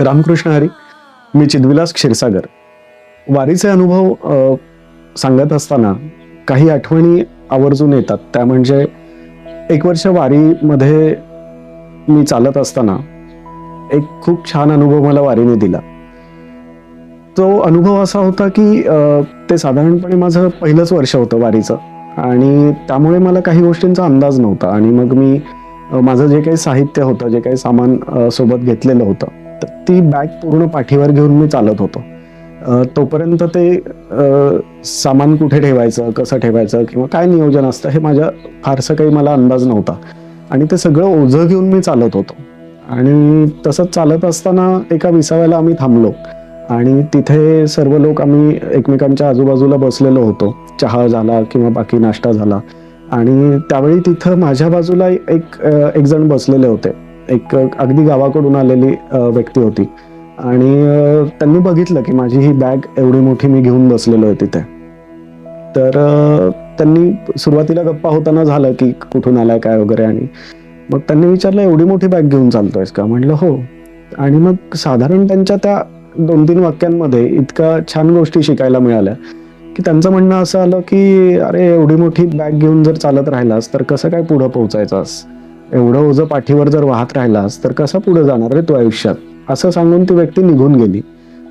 रामकृष्ण हरी मी चिदविलास क्षीरसागर. वारीचे अनुभव सांगत असताना काही आठवणी आवर्जून येतात. त्या म्हणजे एक वर्ष वारीमध्ये मी चालत असताना एक खूप छान अनुभव मला वारीने दिला. तो अनुभव असा होता की ते साधारणपणे माझं पहिलंच वर्ष होतं वारीचं. आणि त्यामुळे मला काही गोष्टींचा अंदाज नव्हता. आणि मग मी माझं जे काही साहित्य होतं जे काही सामान सोबत घेतलेलं होतं तर ती बॅग पूर्ण पाठीवर घेऊन मी चालत होतो. तोपर्यंत ते सामान कुठे ठेवायचं कसं ठेवायचं किंवा काय नियोजन असतं हे माझ्या फारसं काही मला अंदाज नव्हता. आणि ते सगळं ओझं घेऊन मी चालत होतो. आणि तसंच चालत असताना एका विसाव्याला आम्ही थांबलो. आणि तिथे सर्व लोक आम्ही एकमेकांच्या आजूबाजूला बसलेलो होतो. चहा झाला किंवा बाकी नाश्ता झाला. आणि त्यावेळी तिथं माझ्या बाजूला एक एक जण बसलेले होते. एक अगदी गावाकडून आलेली व्यक्ती होती. आणि त्यांनी बघितलं की माझी ही बॅग एवढी मोठी मी घेऊन बसलेलो आहे तिथे. तर त्यांनी सुरुवातीला गप्पा होताना झालं की कुठून आलाय काय वगैरे आणि मग त्यांनी विचारलं एवढी मोठी बॅग घेऊन चालतोयस का? म्हटलं हो. आणि मग साधारण त्यांच्या त्या दोन तीन वाक्यांमध्ये इतका छान गोष्टी शिकायला मिळाल्या की त्यांचं म्हणणं असं आलं की अरे एवढी मोठी बॅग घेऊन जर चालत राहिलास तर कसं काय पुढं पोहोचायचास? एवढं ओझं पाठीवर जर वाहत राहिलास तर कसं पुढे जाणार रे तू आयुष्यात? असं सांगून ती व्यक्ती निघून गेली.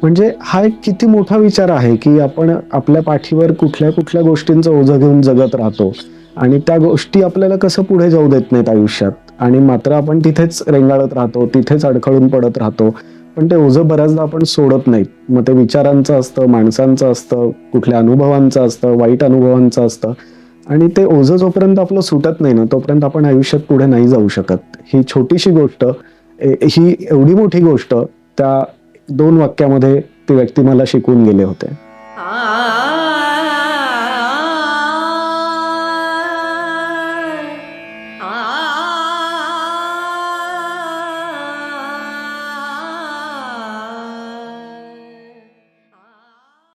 म्हणजे हा एक किती मोठा विचार आहे की आपण आपल्या पाठीवर कुठल्या कुठल्या गोष्टींचं ओझं घेऊन जगत राहतो आणि त्या गोष्टी आपल्याला कसं पुढे जाऊ देत नाहीत आयुष्यात? आणि मात्र आपण तिथेच रेंगाळत राहतो तिथेच अडखळून पडत राहतो. पण ते ओझं बऱ्याचदा आपण सोडत नाहीत. मग ते विचारांचं असतं माणसांचं असतं कुठल्या अनुभवांचं असतं वाईट अनुभवांचं असतं. आणि ते ओझं जोपर्यंत आपलं सुटत नाही ना तोपर्यंत आपण आयुष्यात पुढे नाही जाऊ शकत. ही छोटीशी गोष्ट ही एवढी मोठी गोष्ट त्या दोन वाक्यामध्ये ती व्यक्ती मला शिकवून गेले होते. आ